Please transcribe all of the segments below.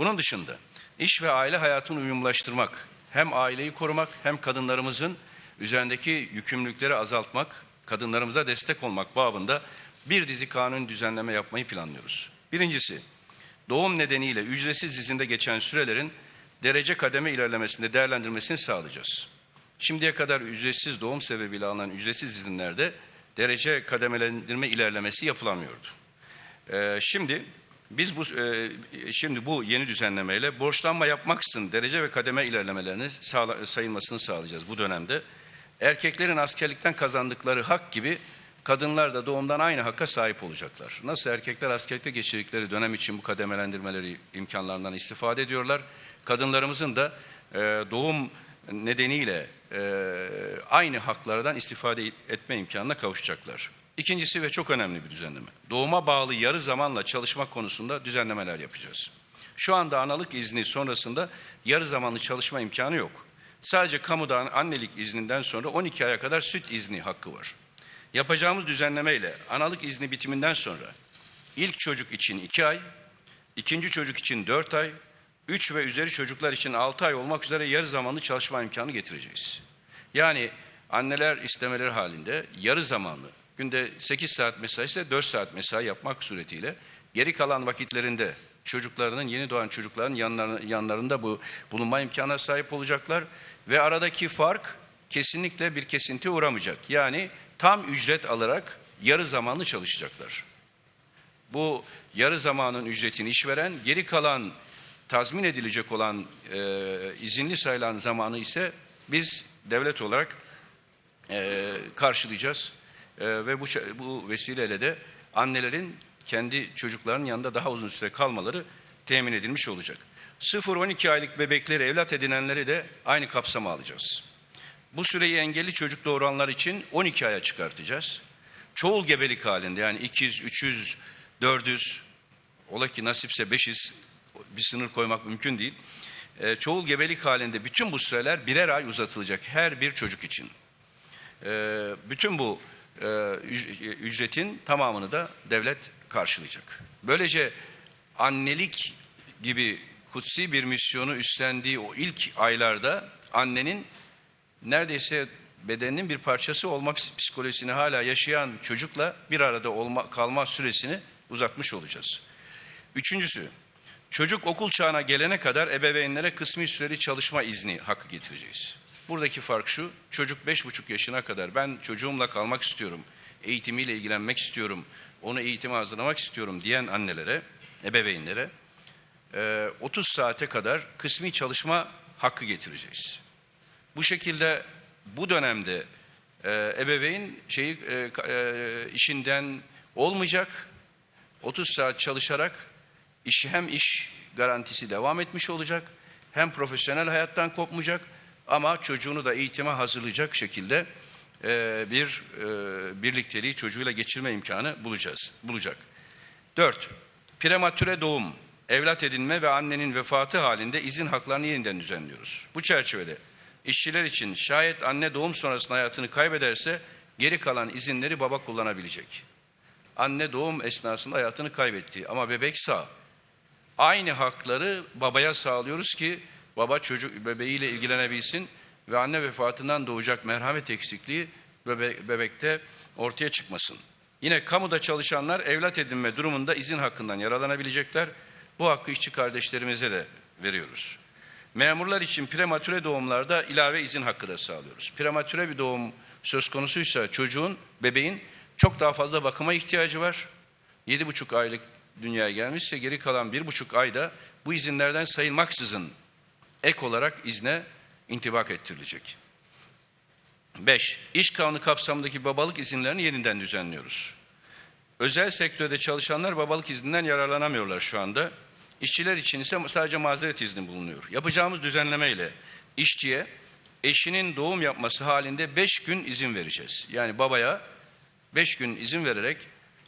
Bunun dışında iş ve aile hayatını uyumlaştırmak, hem aileyi korumak hem kadınlarımızın üzerindeki yükümlülükleri azaltmak, kadınlarımıza destek olmak babında bir dizi kanun düzenleme yapmayı planlıyoruz. Birincisi, doğum nedeniyle ücretsiz izinde geçen sürelerin derece kademe ilerlemesinde değerlendirmesini sağlayacağız. Şimdiye kadar ücretsiz doğum sebebiyle alınan ücretsiz izinlerde derece kademelendirme ilerlemesi yapılamıyordu. Ee, şimdi biz bu e, şimdi bu yeni düzenlemeyle borçlanma yapmaksızın derece ve kademe ilerlemelerini sağla, sayılmasını sağlayacağız bu dönemde. Erkeklerin askerlikten kazandıkları hak gibi kadınlar da doğumdan aynı hakka sahip olacaklar. Nasıl erkekler askerlikte geçirdikleri dönem için bu kademelendirmeleri imkanlarından istifade ediyorlar. Kadınlarımızın da e, doğum nedeniyle e, aynı haklardan istifade etme imkanına kavuşacaklar. İkincisi ve çok önemli bir düzenleme. Doğuma bağlı yarı zamanla çalışmak konusunda düzenlemeler yapacağız. Şu anda analık izni sonrasında yarı zamanlı çalışma imkanı yok. Sadece kamuda annelik izninden sonra 12 aya kadar süt izni hakkı var. Yapacağımız düzenlemeyle analık izni bitiminden sonra ilk çocuk için 2 ay, ikinci çocuk için 4 ay, 3 ve üzeri çocuklar için 6 ay olmak üzere yarı zamanlı çalışma imkanı getireceğiz. Yani anneler istemeleri halinde yarı zamanlı günde 8 saat mesai ise 4 saat mesai yapmak suretiyle geri kalan vakitlerinde çocuklarının yeni doğan çocukların yanlarında, yanlarında bu bulunma imkanına sahip olacaklar ve aradaki fark kesinlikle bir kesinti uğramayacak. Yani tam ücret alarak yarı zamanlı çalışacaklar. Bu yarı zamanın ücretini işveren, geri kalan tazmin edilecek olan e, izinli sayılan zamanı ise biz devlet olarak e, karşılayacağız. E, ve bu, bu vesileyle de annelerin kendi çocuklarının yanında daha uzun süre kalmaları temin edilmiş olacak. 0-12 aylık bebekleri evlat edinenleri de aynı kapsama alacağız. Bu süreyi engelli çocuk doğuranlar için 12 aya çıkartacağız. Çoğul gebelik halinde yani 200, 300, 400, ola ki nasipse 500 bir sınır koymak mümkün değil. E, çoğul gebelik halinde bütün bu süreler birer ay uzatılacak her bir çocuk için. E, bütün bu ücretin tamamını da devlet karşılayacak. Böylece annelik gibi kutsi bir misyonu üstlendiği o ilk aylarda annenin neredeyse bedeninin bir parçası olma psikolojisini hala yaşayan çocukla bir arada olma, kalma süresini uzatmış olacağız. Üçüncüsü, çocuk okul çağına gelene kadar ebeveynlere kısmi süreli çalışma izni hakkı getireceğiz. Buradaki fark şu, çocuk beş buçuk yaşına kadar ben çocuğumla kalmak istiyorum, eğitimiyle ilgilenmek istiyorum, onu eğitime hazırlamak istiyorum diyen annelere, ebeveynlere 30 saate kadar kısmi çalışma hakkı getireceğiz. Bu şekilde bu dönemde e, ebeveyn şeyi e, e, işinden olmayacak. 30 saat çalışarak işi hem iş garantisi devam etmiş olacak hem profesyonel hayattan kopmayacak ama çocuğunu da eğitime hazırlayacak şekilde e, bir e, birlikteliği çocuğuyla geçirme imkanı bulacağız, bulacak. Dört, prematüre doğum, evlat edinme ve annenin vefatı halinde izin haklarını yeniden düzenliyoruz. Bu çerçevede işçiler için şayet anne doğum sonrasında hayatını kaybederse geri kalan izinleri baba kullanabilecek. Anne doğum esnasında hayatını kaybetti ama bebek sağ. Aynı hakları babaya sağlıyoruz ki baba çocuk bebeğiyle ilgilenebilsin ve anne vefatından doğacak merhamet eksikliği bebe bebekte ortaya çıkmasın. Yine kamuda çalışanlar evlat edinme durumunda izin hakkından yararlanabilecekler. Bu hakkı işçi kardeşlerimize de veriyoruz. Memurlar için prematüre doğumlarda ilave izin hakkı da sağlıyoruz. Prematüre bir doğum söz konusuysa çocuğun, bebeğin çok daha fazla bakıma ihtiyacı var. Yedi buçuk aylık dünyaya gelmişse geri kalan bir buçuk ayda bu izinlerden sayılmaksızın ek olarak izne intibak ettirilecek. 5. İş kanunu kapsamındaki babalık izinlerini yeniden düzenliyoruz. Özel sektörde çalışanlar babalık izninden yararlanamıyorlar şu anda. İşçiler için ise sadece mazeret izni bulunuyor. Yapacağımız düzenlemeyle işçiye eşinin doğum yapması halinde beş gün izin vereceğiz. Yani babaya beş gün izin vererek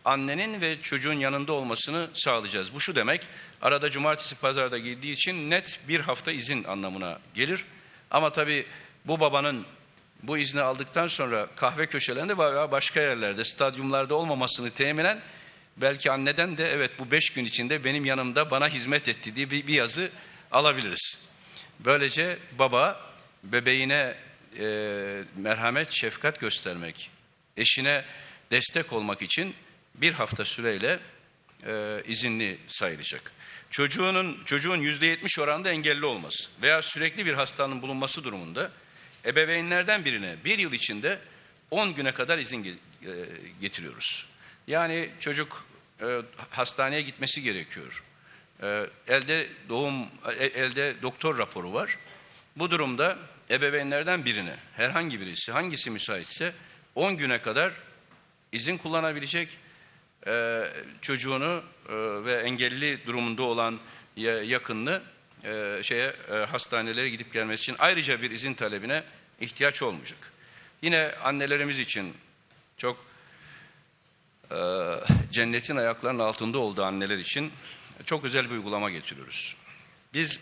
annenin ve çocuğun yanında olmasını sağlayacağız. Bu şu demek, arada cumartesi pazarda girdiği için net bir hafta izin anlamına gelir. Ama tabii bu babanın bu izni aldıktan sonra kahve köşelerinde veya başka yerlerde, stadyumlarda olmamasını teminen Belki anneden de evet bu beş gün içinde benim yanımda bana hizmet etti diye bir, bir yazı alabiliriz. Böylece baba bebeğine e, merhamet, şefkat göstermek, eşine destek olmak için bir hafta süreyle e, izinli sayılacak. Çocuğunun çocuğun yüzde yetmiş oranda engelli olması veya sürekli bir hastalığın bulunması durumunda ebeveynlerden birine bir yıl içinde 10 güne kadar izin e, getiriyoruz. Yani çocuk e, hastaneye gitmesi gerekiyor. E, elde doğum e, elde doktor raporu var. Bu durumda ebeveynlerden birine herhangi birisi hangisi müsaitse 10 güne kadar izin kullanabilecek e, çocuğunu e, ve engelli durumunda olan ya- yakınını e, şeye e, hastanelere gidip gelmesi için ayrıca bir izin talebine ihtiyaç olmayacak. Yine annelerimiz için çok e, cennetin ayaklarının altında olduğu anneler için çok özel bir uygulama getiriyoruz. Biz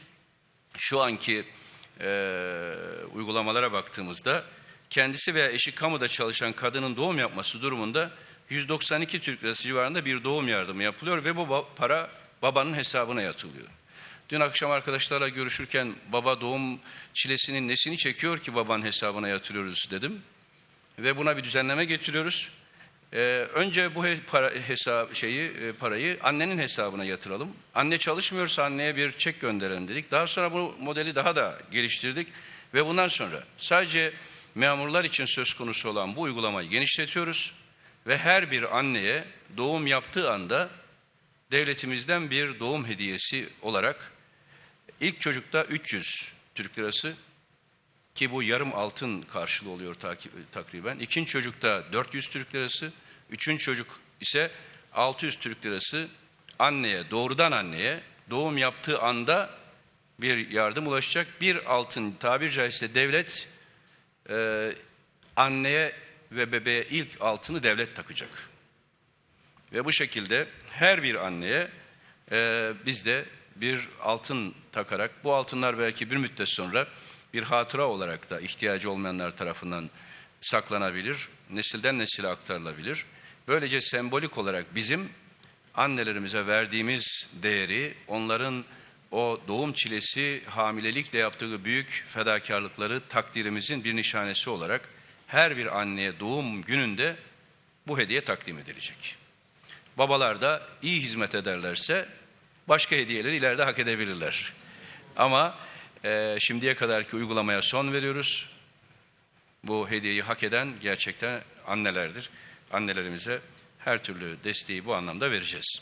şu anki e, uygulamalara baktığımızda kendisi veya eşi kamuda çalışan kadının doğum yapması durumunda 192 Türk lirası civarında bir doğum yardımı yapılıyor ve bu para babanın hesabına yatılıyor. Dün akşam arkadaşlarla görüşürken baba doğum çilesinin nesini çekiyor ki babanın hesabına yatırıyoruz dedim. Ve buna bir düzenleme getiriyoruz. Ee, önce bu he- para, hesap şeyi e, parayı annenin hesabına yatıralım. Anne çalışmıyorsa anneye bir çek gönderelim dedik. Daha sonra bu modeli daha da geliştirdik ve bundan sonra sadece memurlar için söz konusu olan bu uygulamayı genişletiyoruz ve her bir anneye doğum yaptığı anda devletimizden bir doğum hediyesi olarak ilk çocukta 300 Türk lirası ki bu yarım altın karşılığı oluyor takip, takriben. İkinci çocukta 400 Türk lirası, üçüncü çocuk ise 600 Türk lirası anneye, doğrudan anneye doğum yaptığı anda bir yardım ulaşacak. Bir altın tabir caizse devlet e, anneye ve bebeğe ilk altını devlet takacak. Ve bu şekilde her bir anneye e, biz de bir altın takarak bu altınlar belki bir müddet sonra bir hatıra olarak da ihtiyacı olmayanlar tarafından saklanabilir, nesilden nesile aktarılabilir. Böylece sembolik olarak bizim annelerimize verdiğimiz değeri, onların o doğum çilesi, hamilelikle yaptığı büyük fedakarlıkları takdirimizin bir nişanesi olarak her bir anneye doğum gününde bu hediye takdim edilecek. Babalar da iyi hizmet ederlerse başka hediyeleri ileride hak edebilirler. Ama e, şimdiye kadarki uygulamaya son veriyoruz. Bu hediyeyi hak eden gerçekten annelerdir. Annelerimize her türlü desteği bu anlamda vereceğiz.